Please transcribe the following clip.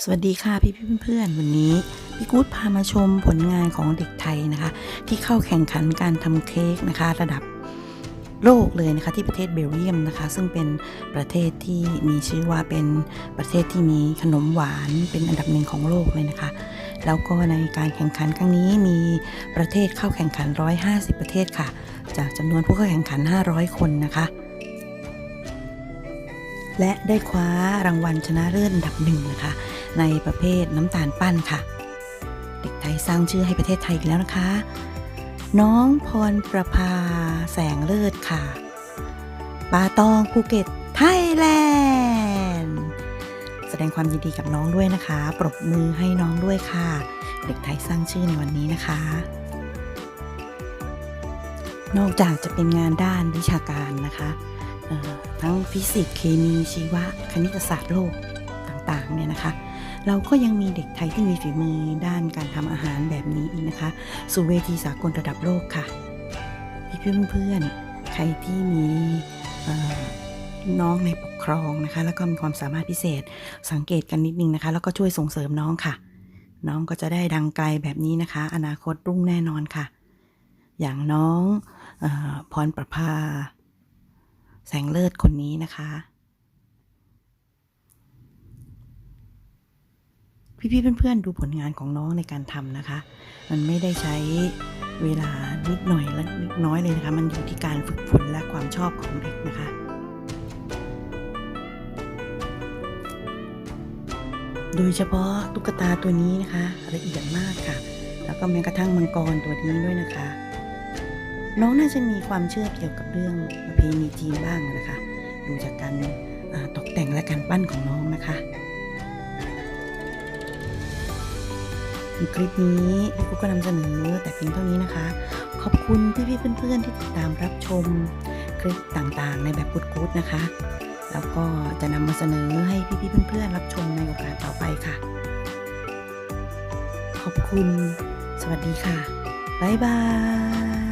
สวัสดีค่ะพี่พี่เพื่อนๆวันนี้พี่กู๊ดพามาชมผลงานของเด็กไทยนะคะ ที่เข้าแข่งขันการทำเค้กนะคะ ระดับโลกเลยนะคะที่ประเทศเบลเยียมนะคะ ซึ่งเป็นประเทศที่มีชื่อว่าเป็นประเทศที่มีขนมหวานเป็นอันดับหนึ่งของโลกเลยนะคะ แล้วก็ในการแข่งขันครั้งนี้มีประเทศเข้าแข่งขัน 150 ประเทศค่ะ จากจำนวนผู้เข้าแข่งขัน 500 คนนะคะและได้คว้ารางวัลชนะเลิศอันดับหนึ่งนะคะ ในประเภทน้ำตาลปั้นค่ะ เด็กไทยสร้างชื่อให้ประเทศไทยอีกแล้วนะคะ น้องพรประภาแสงเลิศค่ะปาตองภูเก็ตไทยแลนด์แสดงความยินดีกับน้องด้วยนะคะ ปรบมือให้น้องด้วยค่ะ เด็กไทยสร้างชื่อในวันนี้นะคะ นอกจากจะเป็นงานด้านวิชาการนะคะทั้งฟิสิกส์เคมีชีวะ คณิตศาสตร์โลก ต่างๆเนี่ยนะคะ เราก็ยังมีเด็กไทยที่มีฝีมือด้านการทำอาหารแบบนี้อีกนะคะ สู่เวทีสากลระดับโลกค่ะพี่เพื่อนๆใครที่มีน้องในปกครองนะคะ แล้วก็มีความสามารถพิเศษสังเกตกันนิดนึงนะคะ แล้วก็ช่วยส่งเสริมน้องค่ะ น้องก็จะได้ดังไกลแบบนี้นะคะ อนาคตรุ่งแน่นอนค่ะ อย่างน้องอพรประภา แสงเลิศคนนี้นะคะ พี่ๆเพื่อนๆดูผลงานของน้องในการทำนะคะ มันไม่ได้ใช้เวลานิดหน่อยและนิดน้อยเลยนะคะ มันอยู่ที่การฝึกฝนและความชอบของเด็กนะคะโดยเฉพาะตุ๊กตาตัวนี้นะคะละเอียดมากค่ะ แล้วก็แม้กระทั่งมังกรตัวนี้ด้วยนะคะ น้องน่าจะมีความเชื่อเกี่ยวกับเรื่องประเพณีจีนบ้างนะคะ ดูจากการตกแต่งและการปั้นของน้องนะคะ คลิปนี้พี่กุ๊กก็นำเสนอแต่เพียงเท่านี้นะคะ ขอบคุณพี่ๆเพื่อนๆ ที่ติดตามรับชมคลิปต่างๆ ในแบบกุ๊ดๆนะคะ แล้วก็จะนำมาเสนอให้พี่ๆเพื่อนๆ รับชมในโอกาสต่อไปค่ะ ขอบคุณ สวัสดีค่ะ บ๊ายบาย